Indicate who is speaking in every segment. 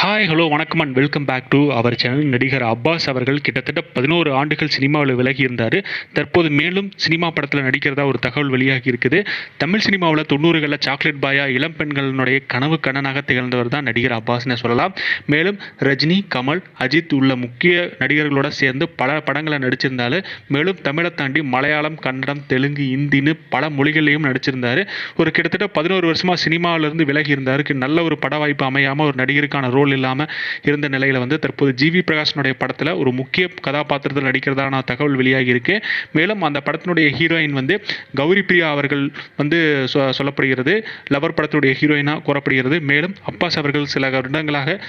Speaker 1: Hi hello வணக்கம் and welcome back to our channel நடிகர் அப்பாஸ் அவர்கள் கிட்டத்தட்ட பதினோரு ஆண்டுகள் சினிமாவில் விலகி இருந்தார். தற்போது மேலும் சினிமா படத்தில் நடிக்கிறதா ஒரு தகவல் வெளியாகி இருக்குது. தமிழ் சினிமாவில் தொண்ணூறுகளில் சாக்லேட் பாயா இளம் பெண்களினுடைய கனவு கண்ணனாக திகழ்ந்தவர் தான் நடிகர் அப்பாஸ்னு சொல்லலாம். மேலும் ரஜினி கமல் அஜித் உள்ள முக்கிய நடிகர்களோட சேர்ந்து பல படங்களை நடிச்சிருந்தாரு. மேலும் தமிழை தாண்டி மலையாளம் கன்னடம் தெலுங்கு இந்தின்னு பல மொழிகள்லையும் நடிச்சிருந்தார். ஒரு கிட்டத்தட்ட பதினோரு வருஷமாக சினிமாவிலிருந்து விலகி இருந்தாருக்கு. நல்ல ஒரு பட வாய்ப்பு அமையாமல் ஒரு நடிகருக்கான ரோல் இல்லாமல் இருந்த நிலையில் வந்து தற்போது ஜிவி பிரகாஷனுடைய படத்தில் ஒரு முக்கிய கதாபாத்திரத்தில் நடிக்கிறதான தகவல் வெளியாகி இருக்கு. மேலும் அந்த படத்தினுடைய ஹீரோயின் வந்து கௌரி பிரியா அவர்கள் வந்து சொ- சொல்லப்படுகிறது. லவர் படத்துடைய ஹீரோயினாக கூறப்படுகிறது. மேலும் அப்பாஸ் அவர்கள் சில வருடங்களாக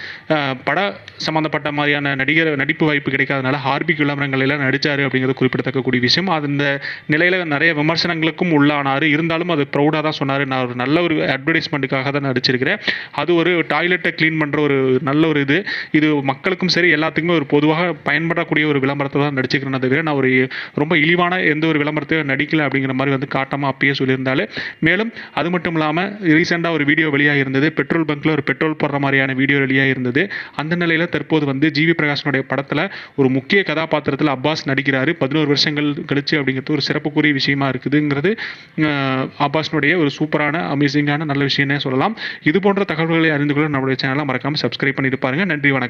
Speaker 1: பட சம்பந்தப்பட்ட மாதிரியான நடிகர் நடிப்பு வாய்ப்பு கிடைக்காதனால ஹார்பிக் விளம்பரங்கள் நடித்தார் அப்படிங்கிறது குறிப்பிடத்தக்கக்கூடிய விஷயம். அது இந்த நிலையில் நிறைய விமர்சனங்களுக்கும் உள்ளானார். இருந்தாலும் அது ப்ரௌடாக தான் சொன்னார். நான் ஒரு நல்ல ஒரு அட்வர்டைஸ்மெண்ட்டுக்காக தான் நடிச்சிருக்கிறேன். அது ஒரு டாய்லெட்டை க்ளீன் பண்ணுற ஒரு நல்ல ஒரு இது. இது மக்களுக்கும் சரி எல்லாத்துக்குமே ஒரு பொதுவாக பயன்படக்கூடிய ஒரு விளம்பரத்தை தான் நடிச்சுக்கிறேன் தவிர நான் ஒரு ரொம்ப இழிவான எந்த ஒரு விளம்பரத்தையும் நடிக்கல அப்படிங்கிற மாதிரி வந்து காட்டாமல் அப்பயே சொல்லியிருந்தாலே. மேலும் அது மட்டும் இல்லாமல் ரீசெண்டாக ஒரு வீடியோ வெளியாக இருந்தது பெட்ரோல் பங்க்கில் ஒரு பெட்ரோல் போடுற மாதிரியான வீடியோ வெளியாக இருந்தது அந்த நிலையில் தற்போது வந்து ஜிவி பிரகாஷனுடைய படத்தில் ஒரு முக்கிய கதாபாத்திரத்தில் அப்பாஸ் நடிக்கிறாரு. பதினோரு வருஷங்கள் கழிச்சு அப்படிங்கிறது ஒரு சிறப்புக்குரிய விஷயமா இருக்குதுங்கிறது அப்பாஸ்னுடைய ஒரு சூப்பரான அமேசிங்கான நல்ல விஷயம்னே சொல்லலாம். இது போன்ற தகவல்களை அறிந்து கொள்ள நம்மளுடைய சேனலை மறக்காமல் சப்ஸ்கிரைப் பண்ணிட்டு பாருங்க. நன்றி வணக்கம்.